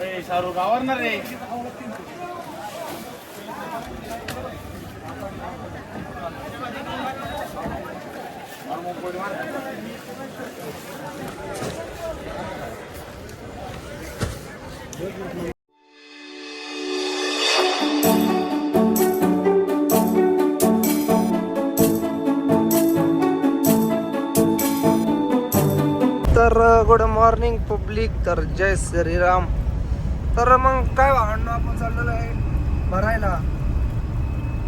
शाहरुख आवरणार रे. तर good morning public तर जय श्रीराम. तर मग काय आणणं आपण चाललेलो आहे? भरायला.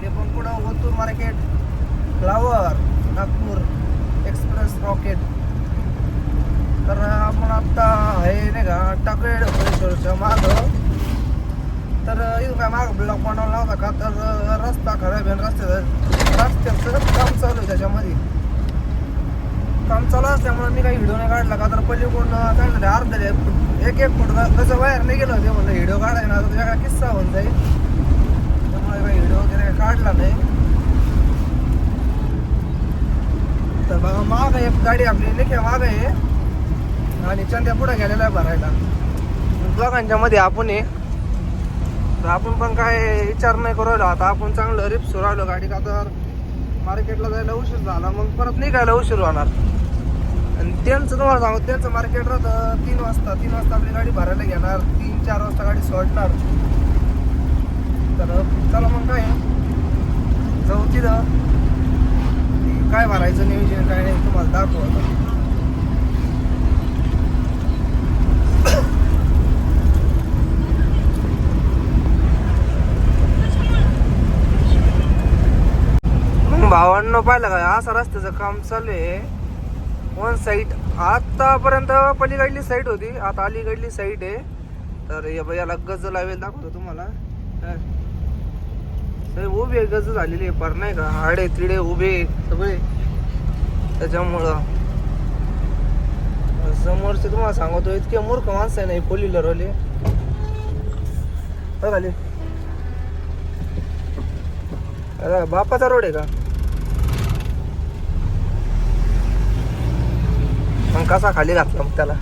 ते पण पुढं Otur market flower Nagpur express rocket. तर आपण आत्ता आहे नाही का टाकळे परिसरच्या मागं. तर इथं काय माग? ब्लॉक बनवला होता का? तर रस्ता खराब आहे आणि रस्त्याचं रस्त्याचं काम चालू आहे त्याच्यामध्ये. काम चालू असल्यामुळे मी काही व्हिडिओ नाही काढला का? तर पहिले कोण चांगलं ते एक एक फूट कसं बाहेर नाही गेलो होते म्हणलं व्हिडिओ काढाय ना तर तुझ्या काय किस्सा होऊन जाईल. त्यामुळे काही व्हिडिओ वगैरे काढला नाही. तर बघा माग एक गाडी आपली निघे माग आहे. आणि चंद्या पुढे गेलेला आहे भरायला. दोघांच्या मध्ये आपण आहे. तर आपण पण काय विचार नाही करू राहिलो. आता आपण चांगलं रिप्स राहिलो. गाडी का तर मार्केटला जायला उशीर झाला. मग परत निघायला उशीर होणार. आणि त्यांचं तुम्हाला सांगू त्यांचं मार्केट राहतं तीन वाजता तीन वाजता आपली गाडी भरायला घेणार तीन चार वाजता गाडी सोडणार. तर चला मग काय? जाऊ तिथं. काय भरायचं नियोजन काय नाही तुम्हाला दाखवतो. मग पाहिलं का असं रस्त्याचं काम चालू आहे. वन साईट आतापर्यंत पलीकडली साईट होती. आता अलीकडली साईट आहे. तर या याला गज लावेल दाखवतो तुम्हाला. सगळे उभे गज झालेली आहे पर नाही का? आडे तिडे उभे सगळे. त्याच्यामुळं. समोरचे तुम्हाला सांगतो इतके मूर्ख माणसं आहे नाही फोर व्हीलरवाले झाले अरे बापाचा रोड आहे का? कसा खाली घातला मग त्याला?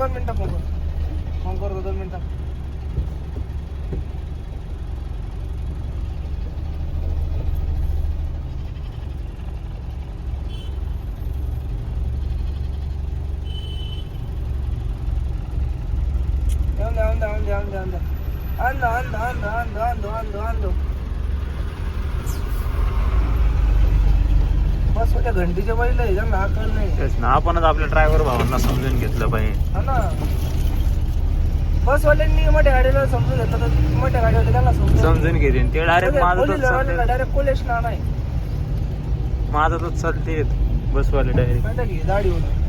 दोन मिनिटं फोन कर फोन करतो दोन मिनिटं येऊन द्या येऊन द्या येऊन द्या येऊन द्या येऊन द्या बस होत्या घंटीच्या बाईला आहे त्यांना अकल नाही? तेच ना आपणच आपल्या ड्रायव्हर भावांना समजून घेतलं पाहिजे. हा ना. बसवाल्यांनी मोठ्या गाडीला समजून घेतलं तर मोठ्या गाडीवाले त्यांना समजून समजून घेते ते डायरेक्ट माझं चालते डायरेक्ट कोलेश ना नाही. माझं चालते बसवाले डायरेक्ट गाडी होती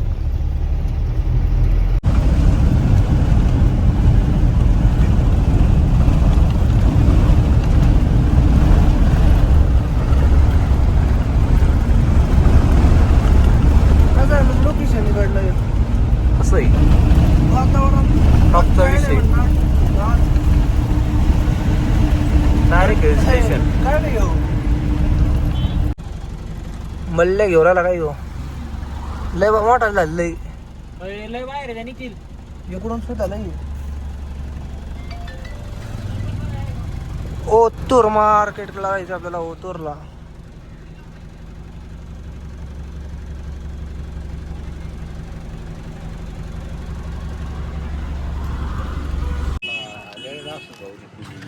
मल्ले घेऊ राहिला काय हो? लय मोठा झाला लय. लय बाहेर आहे निखिल. इकडून सुद्धा लय. ओतूर मार्केट लागायचं आपल्याला ओतूरला.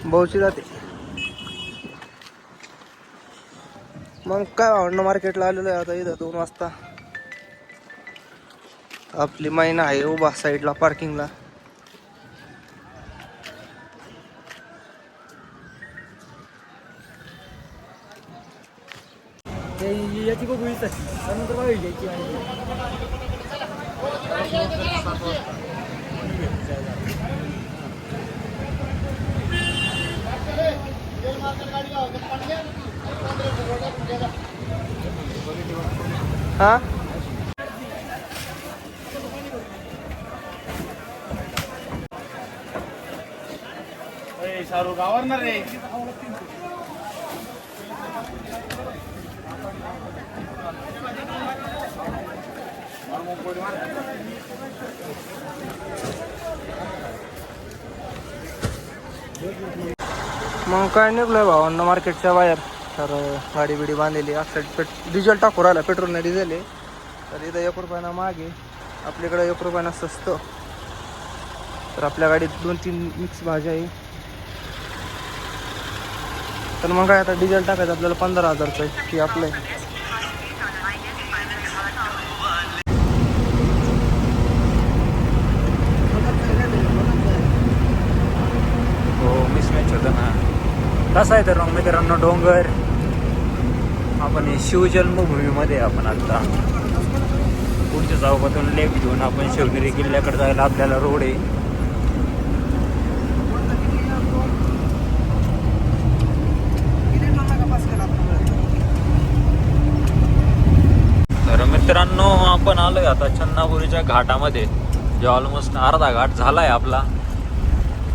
भाऊची जाते. मग काय भावंड मार्केटला आलेलो आहे आता इथं दोन वाजता. आपली महिना आहे उभा साईडला पार्किंगला याची खूप वीस त्यानंतर बघा घ्यायची हा? शाहरुख आवरणार रे. मग काय निघलोय भावांना मार्केटच्या बाहेर? तर गाडी बिडी बांधलेली असं पेट डिझेल टाकू राहिला पेट्रोल नाही डिझेल आहे. तर इथं एक रुपयानं मागे. आपल्याकडं एक रुपयानं स्वस्त. तर आपल्या गाडीत दोन तीन मिक्स भाज्या आहे. तर मग काय आता डिझेल टाकायचं आपल्याला पंधरा हजारचं आहे की आपलं आहे. हो मिसमॅच होतं ना. कसं आहे तर मग मित्रांनो डोंगर? आपण हे शिवजन्मभूमीमध्ये आपण आता पुढच्या चौकातून लेफ्ट घेऊन आपण शिवगिरी किल्ल्याकडे जायला आपल्याला रोड आहे. तर मित्रांनो आपण आलोय आता चन्नापुरीच्या घाटामध्ये. जे ऑलमोस्ट अर्धा घाट झालाय आपला.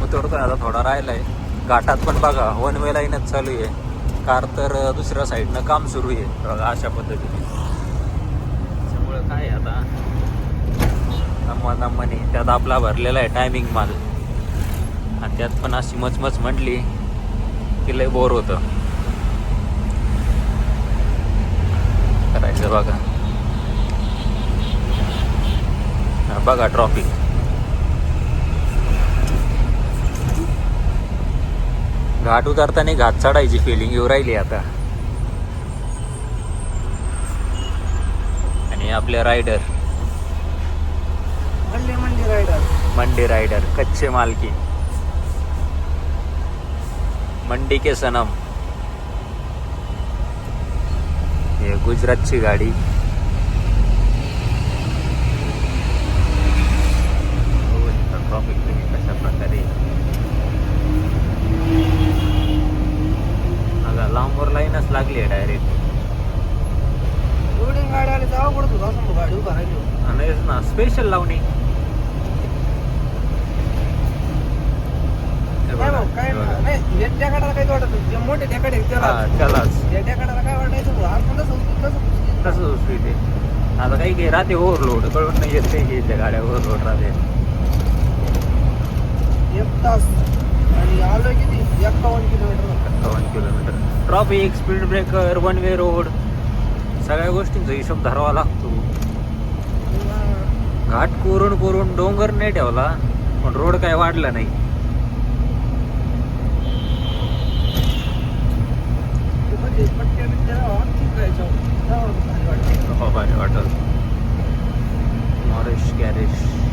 उतरतोय आता थोडा राहिलाय. घाटात पण बघा वन वे लाईनच चालू आहे. कार तर दुसऱ्या साईडनं काम सुरू आहे. बघा अशा पद्धतीने. त्यामुळे काय आहे आता? नम्मा नम्माने त्यात आपला भरलेला आहे टायमिंग माल. आणि त्यात पण अशी मचमच म्हटली की लय बोर होतं. करायचं बघा. बघा ट्रॉफिक घाट उतरताना घाट चढायची फिलिंग येऊ राहिली आता. आणि आपले rider mandi rider mandi rider कच्चे मालकी. मंडी के सनम. हे गुजरातची गाडी ट्रॉफिक तुम्ही कशा प्रकारे आता लांबवर लाईनच लागली आहे डायरेक्ट एवढी गाडी आली तर अवघड होतं असं गाडी उभा राहिली आणि ना स्पेशल लावणी. नाही काय. नाही काही वाटत नाही. जे मोठे टेकाडे आहेत त्याला त्यालाच. या टेकाडाला काय वाटायचं? आपण तसं तसं. तसंच ते. आता काही राहते ओव्हरलोड कळून नाही येत काही त्या गाड्या ओव्हरलोड राहते. एक तास. आणि आलो किती? एक्कावन्न किलोमीटर एकावन्न kilometre. Traffic speed breaker one way road सगळ्या गोष्टींचा हिशोब धरावा लागतो. घाट कोरून कोरून डोंगर नाही ठेवला पण रोड काय वाढला नाही. म्हणजे भारी वाटते. हो भारी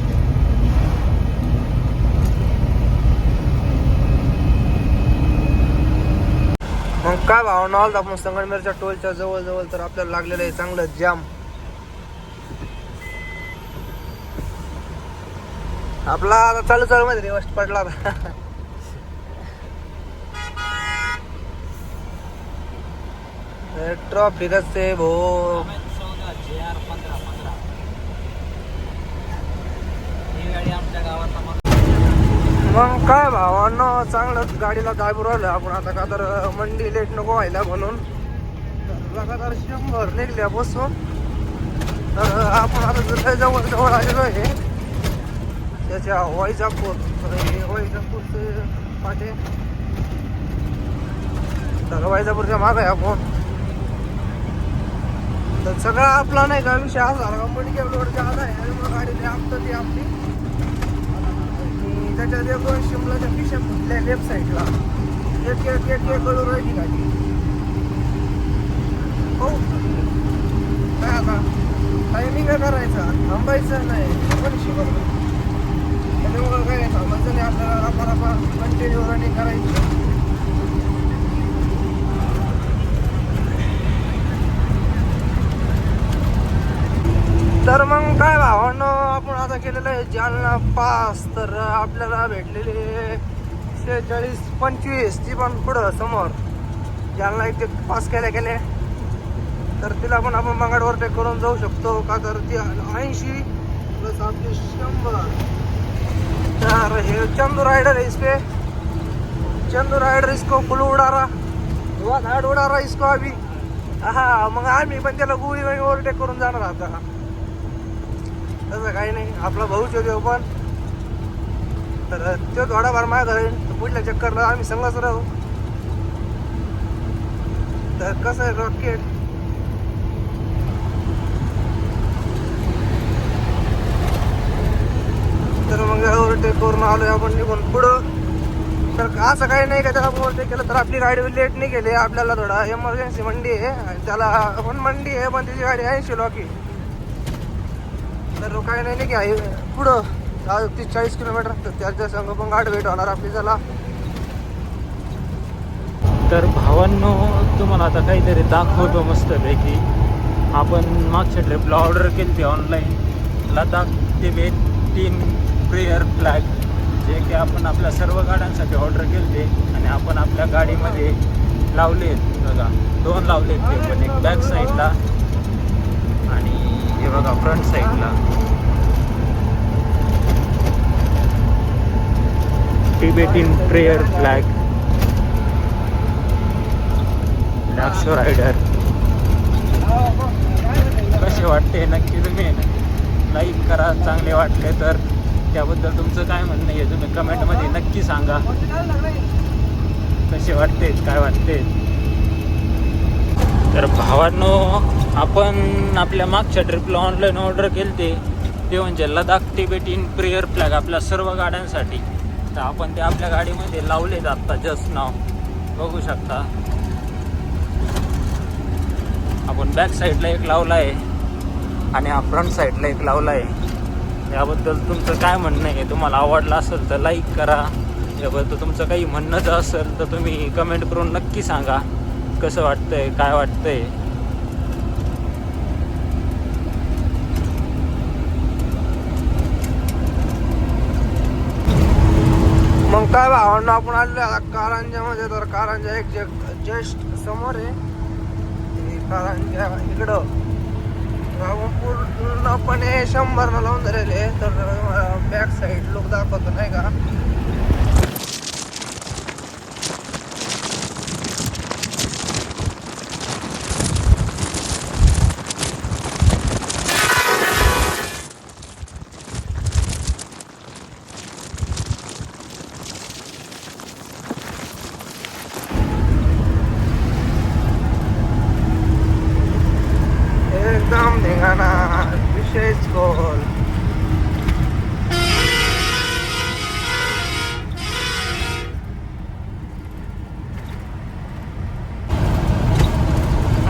मग काय भाव आला आपण संगमनेरच्या टोलच्या जवळ जवळ तर आपल्याला लागलेलं आहे चांगलं जाम. आपला आता चालू चालू मध्ये रिवर्स पडला आता. ट्रॉफिकच ते भो मग काय भावांना चांगलं गाडीला दाबू राहिलं. आपण आता का तर मंडी लेट नको व्हायला म्हणून. तर लगातार शंभर निघल्यापासून तर आपण आता जर जवळ जवळ आलेलो आहे. त्याच्या वैजापूर तर वैजापूरचे पाटे. तर वैजापूरच्या माग आहे आपण. तर सगळा आपला नाही का विषय असा झाला का मेडिकल रोडच्या आला आहे. मग गाडी आपतं ती आपली त्याच्यात एक शिमलाच्या पिशा फुटल्या लेफ्ट साईडला. एक एक एक एक करून राहिली गाडी हो. काय आता टायमिंग करायचा. थांबायचं नाही. पण शिकवलं त्याच्यामुळं काय थांबायचं नाही. आपल्याला रपा रपा कंटिन्यू रनिंग करायची. तर मग काय भावानं आपण आता केलेलं आहे जालना पास. तर आपल्याला भेटलेले शेहेचाळीस पंचवीस. ती पण पुढं समोर. जालना इथे पास केल्या गेले तर तिला पण आपण मंगळवार ते करून जाऊ शकतो. का तर ती ऐंशी प्लस आपली शंभर. तर हे चंदू रायडर है चंदू रायडर इसको फुल उडारा. धुवा धाड उडारा इसको आम्ही. हा मग आम्ही पण त्याला गुळी वगैरे ओव्हरटेक करून जाणार आता तसं काही नाही. आपला भाऊच होतो पण. तर तो थोडाफार माग राहील तर पुढल्या चक्करला आम्ही संगच राहू. तर कसं आहे रॉकेट तर मग ओव्हरटेक करून आलो आपण निघून पुढं. तर असं काही नाही का त्याला ओव्हरटेक केलं? तर आपली गाडी लेट नाही केली आपल्याला थोडा एमर्जन्सी मंडी आहे. आणि त्याला पण मंडी आहे पण त्याची गाडी ऐंशी लॉकी तर काय नाही नाही की आहे पुढं दहा तीस चाळीस किलोमीटर त्याच्या संघ पण गाडी भेट होणार आपली त्याला तर भावांनो तुम्हाला आता काहीतरी दाखवतो मस्तपैकी. आपण मागच्या ट्रिपला ऑर्डर केली होती online Ladakh Tibet team prayer flag जे की आपण आपल्या सर्व गाड्यांसाठी ऑर्डर केले आणि आपण आपल्या गाडीमध्ये लावले बघा दोन लावले ते पण एक बॅक साईडला बघा फ्रंट साईडला टिबेटिन प्रेयर फ्लॅग लॅक्सो रायडर कसे वाटते? नक्की तुम्ही लाईक करा. चांगले वाटले तर. त्याबद्दल तुमचं काय म्हणणं आहे? तुम्ही कमेंटमध्ये नक्की सांगा. कसे वाटते? काय वाटते? तर भावांनो आपण आपल्या मागच्या ट्रिपला ऑनलाईन ऑर्डर केली ते ते म्हणजे लडाख टिबेटिन प्रेयर फ्लॅग आपल्या सर्व गाड्यांसाठी. तर आपण ते आपल्या गाडीमध्ये लावलेत आत्ता जस्ट नाव बघू शकता. आपण बॅक साईडला एक लावला आहे आणि हा फ्रंट साईडला एक लावला आहे याबद्दल तुमचं काय म्हणणं आहे? तुम्हाला आवडलं असेल तर लाईक करा. याबद्दल तुमचं काही म्हणणंच असेल तर तुम्ही कमेंट करून नक्की सांगा. कसं वाटतंय काय वाटतंय? मग काय भावांना आपण आलेलो आता कारंजामध्ये तर कारंजा एक जस्ट समोर आहे. हे कारंजा इकडं. पूर्णपणे शंभरला लावून धरले तर बॅक साईड लोक दाखवतो नाही का एकदम धिंगाणा विशेष गोल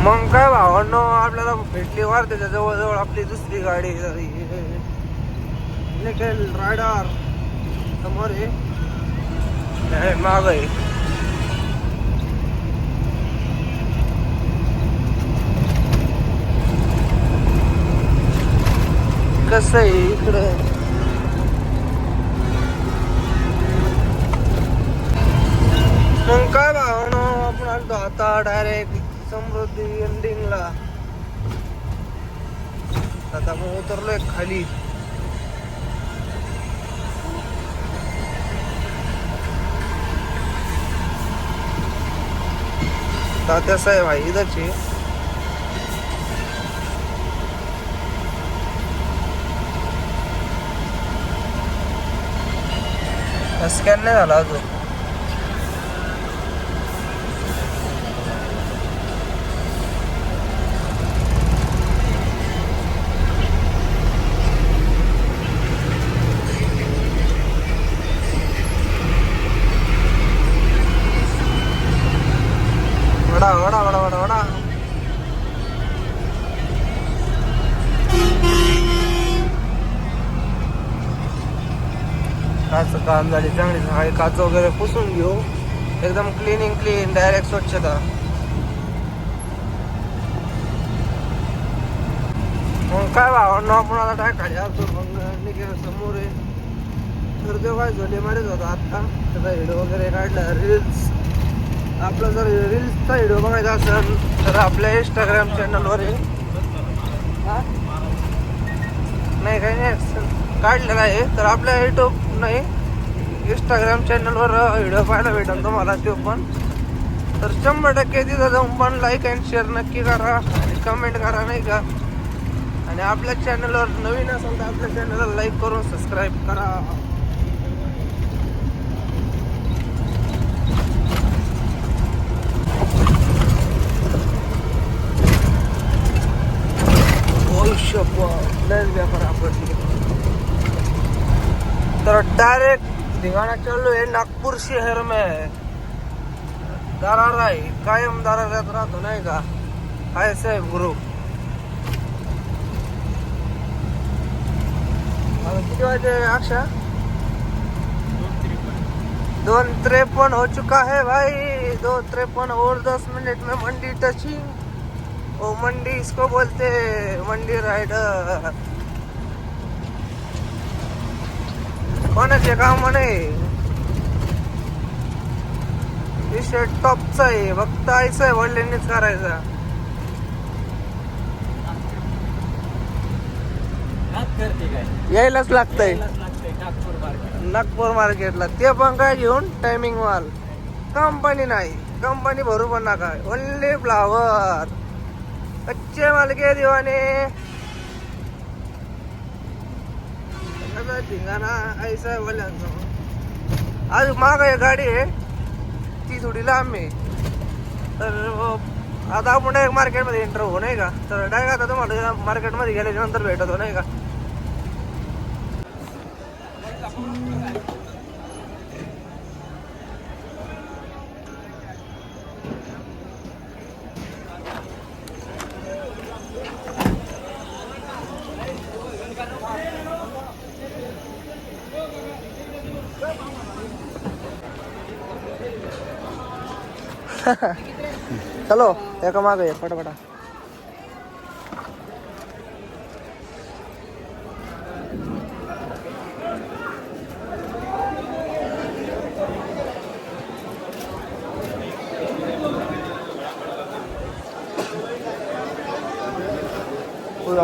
मग काय भावांनो आपल्याला भेटली वार त्याच्या जवळजवळ आपली दुसरी गाडी निकेल रायडर समोर आहे. माग आहे. कसं आहे इकडं? मग काय भावना आपण आलतो आता डायरेक्ट समृद्धी एंडिंगला आता आपण उतरलोय खाली तात्या साहेब आहे इथंच आहे स्कॅन नाही झाला अजून काच काम झाली चांगली सकाळी काच वगैरे पुसून घेऊ. एकदम क्लिनिंग क्लीन डायरेक्ट स्वच्छता. मग काय भावांना आपण आता काय खाली असतो मग निघेल समोर आहे. तर ते काय झोले मारत होता आत्ता. त्याचा व्हिडिओ वगैरे काढला रील्स आपला जर रील्सचा व्हिडिओ बघायचा असेल तर आपल्या इंस्टाग्राम चॅनलवर आहे. नाही काही नाही. काढलेला आहे. तर आपल्या युट्यूब नाही. इंस्टाग्राम चॅनलवर व्हिडिओ पाहायला भेटेल तुम्हाला तो पण. तर शंभर टक्के तिथं जाऊन पण लाईक अँड शेअर नक्की करा आणि कमेंट करा नाही का? आणि आपल्या चॅनलवर नवीन असेल तर आपल्या चॅनलला लाईक करून सबस्क्राईब करा. लयच व्यापार आपण तर डायरेक्ट धिंगाणा चालू आहे नागपूर शहर में दरार आहे कायम दराऱ्यात राहतो नाही का? काय साहेब गुरु. किती वाजे अक्षा? दोन त्रेपन हो चुका है भाई. दो त्रेपन और दस मिनट में मंडी टचिंग ओ मंडी इसको बोलते मंडी राइडर कोणाचे काम म्हणे. विषय टॉपचा आहे फक्त आयचं आहे वडिलांनीच करायचा. यायलाच लागतंय. नागपूर मार्केट नागपूर मार्केटला ते पण काय घेऊन टायमिंग माल कंपनी नाही. कंपनी भरू पण नका. ओनली फ्लावर कच्चे माल के दिवाने. सगळं धिंगाणा ऐसा आहे बोलायचं आज माग एक गाडी आहे ती थोडी लांब आहे तर अं, आता आपण एक मार्केटमध्ये एंटर होऊ नाही का तर डायरेक्ट आता तुम्हाला मार्केटमध्ये गेल्याच्यानंतर भेटतो नाही का चलो एका मागे ये, पटापटा.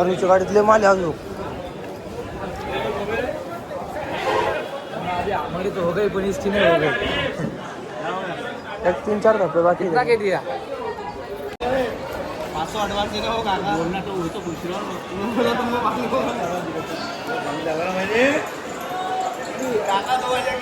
अरुणच्या गाडीतले माले अजून. हमारी तो हो गई पण इसकी नहीं हो गई. एक तीन चार धब्बे बाकी कितना हैं। के दिया बोलना तो वही तो पूछ रहा हूँ बोला तो मैं बाकी को लगा रहा मैंने काका तो वजह